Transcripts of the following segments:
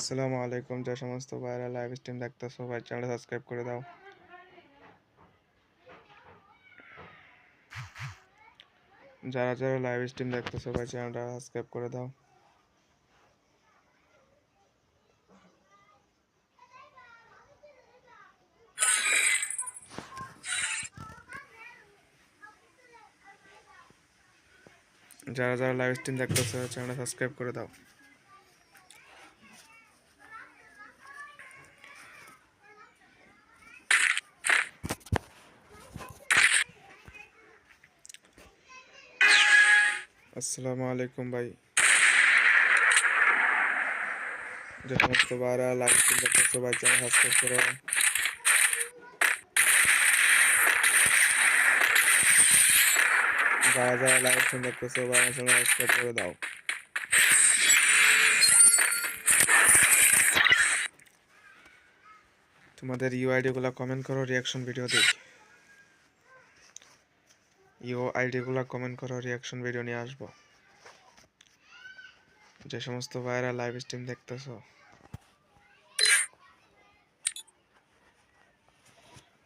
আসসালামু আলাইকুম, যে সমস্ত ভাইরা লাইভ স্ট্রিম দেখতেছো ভাই চ্যানেল সাবস্ক্রাইব করে দাও। যারা যারা লাইভ স্ট্রিম দেখতেছো ভাই চ্যানেলটা সাবস্ক্রাইব করে দাও। যারা যারা লাইভ স্ট্রিম দেখতেছো চ্যানেলটা সাবস্ক্রাইব করে দাও। আসসালামু আলাইকুম ভাই। যে সমস্ত ভাইরা স্ট্রিম দেখতেছো চ্যানেল সাবস্ক্রাইব করো। যারা যারা স্ট্রিম দেখতেছো ভাই আমার সাবস্ক্রাইব করে দাও। তোমাদের ইউআইডিগুলো কমেন্ট করো রিয়াকশন ভিডিও দিই ইউ আইডিগুলো কমেন্ট করো রিয়াকশন ভিডিও নিয়ে আসব। যে সমস্ত ভাইরা লাইভ স্ট্রিম দেখতেছো।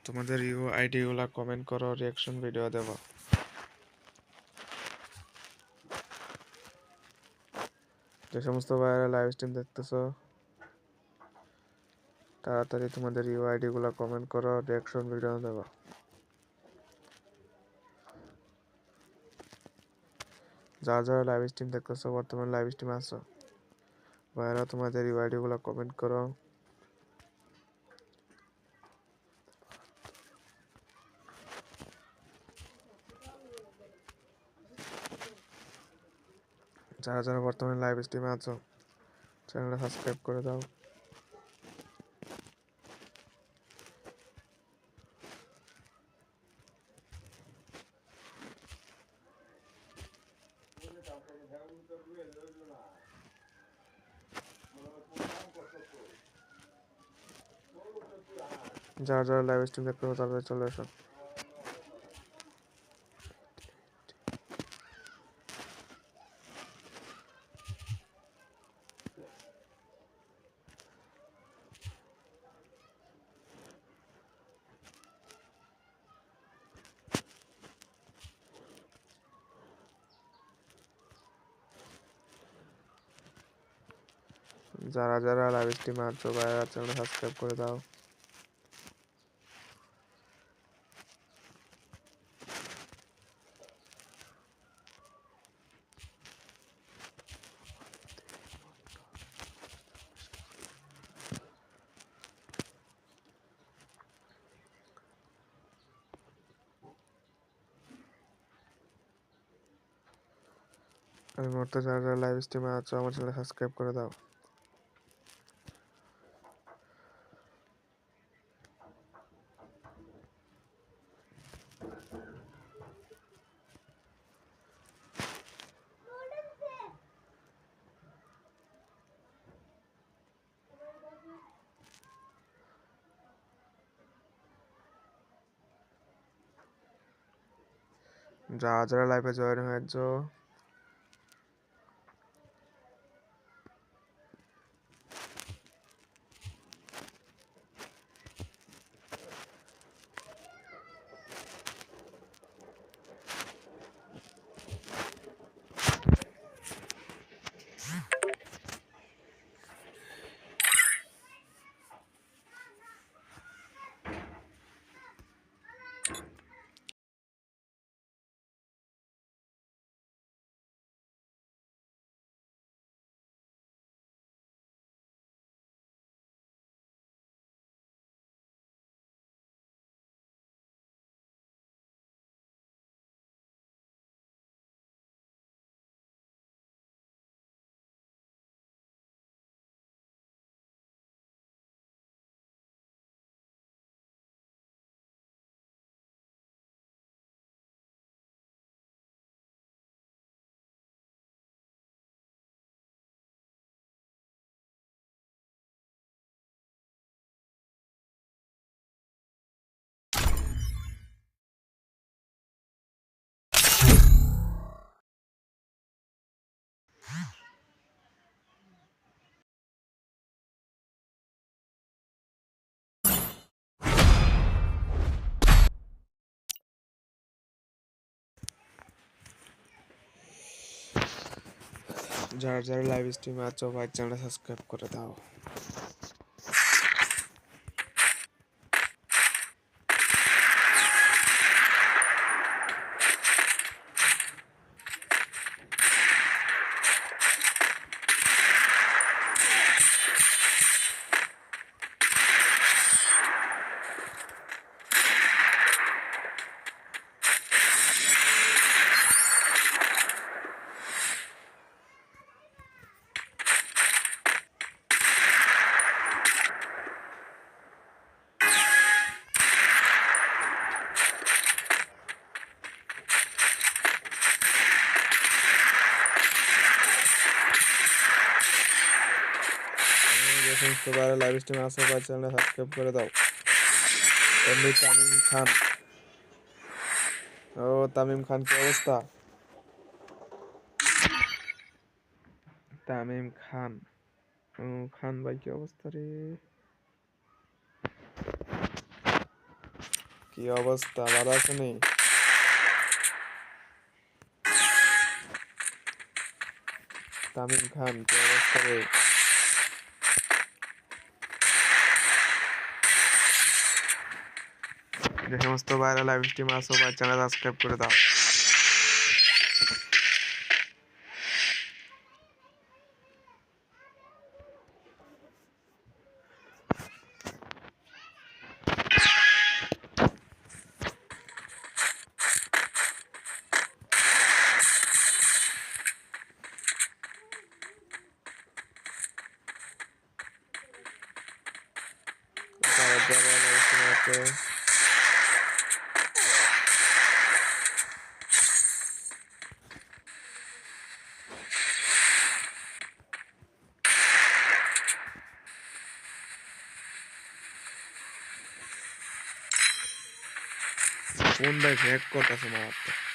তোমাদের ইউ আইডিগুলো কমেন্ট করো রিয়াকশন ভিডিও দেব। যে সমস্ত ভাইরা লাইভ স্ট্রিম দেখতেছো, তাড়াতাড়ি তোমাদের ইউ আইডিগুলো কমেন্ট করো রিয়াকশন ভিডিও দেবো। যারা যারা লাইভ স্ট্রিম দেখতেছো, বর্তমানে লাইভ স্ট্রিম আছো ভাইরা তোমাদের ইউআইডিগুলো কমেন্ট করো। যারা যারা বর্তমানে লাইভ স্ট্রিমে আছো চ্যানেলটা সাবস্ক্রাইব করে দাও। যারা যারা লাইভ স্ট্রিম দেখতে হবে তাদের চলে এসো যারা যারা লাইভ স্ট্রিমে আছো ভাইরা চ্যানেল সাবস্ক্রাইব করে দাও। আমি যারা যারা লাইভ স্ট্রিমে আছো, আমার চ্যানেল সাবস্ক্রাইব করে দাও। যারা যারা লাইভে জয়েন হয়েছো যারা যারা লাইভ স্ট্রিমে আছো ভাই চ্যানেল সাবস্ক্রাইব করে দাও। সমস্ত লাইভ স্ট্রিমে আসো ভাই চ্যানেল সাবস্ক্রাইব করে দাও। এমনি তামিম খান। ও, তামিম খান, কি অবস্থা? তামিম খান। ও, খান ভাই, কি অবস্থা রে? কি অবস্থা, ভালো আছে নি? তামিম খান, কি অবস্থা রে? যে সমস্ত ভাইরাল লাইভ স্ট্রিম আসো ভাই। চ্যানেল সাবস্ক্রাইব করে দাও। 問題で。100個出すもって。